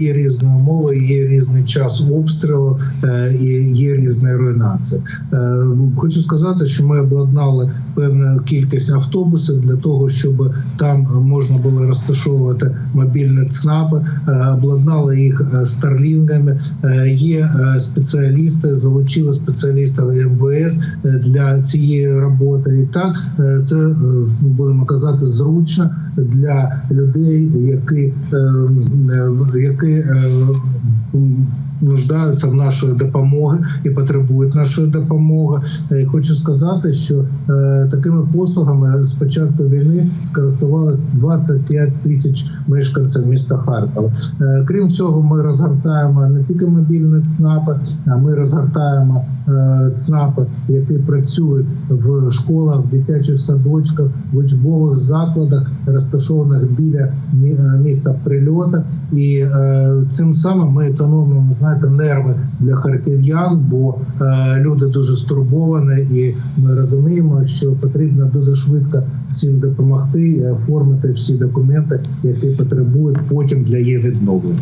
є різні умови, є різний час обстрілу е, і є різна руйнація. Е, Хочу сказати, що ми обладнали певну кількість автобусів для того, щоб там можна було розташовувати мобільні ЦНАПи, е, обладнали їх старлінгами. Є спеціалісти, залучили спеціалістів МВС для цієї роботи. І так це будемо казати зручно для людей, які, е, е, які е, м, нуждаються в нашої допомоги і потребують нашої допомоги. Е, Хочу сказати, що е, такими послугами з початку війни скористувалось 25 тисяч мешканців міста Харкова. Е, Крім цього, ми розгортаємо не тільки мобільні ЦНАПи, а ми розгортаємо е, ЦНАПи, які працюють в школах, в дитячих садочках, в учбових закладах, розташованих біля міста прильота. І е, цим самим ми економимо знаєте нерви для харків'ян, бо е, люди дуже стурбовані, і ми розуміємо, що потрібно дуже швидко всім допомогти оформити всі документи, які потребують потім для її відновлення.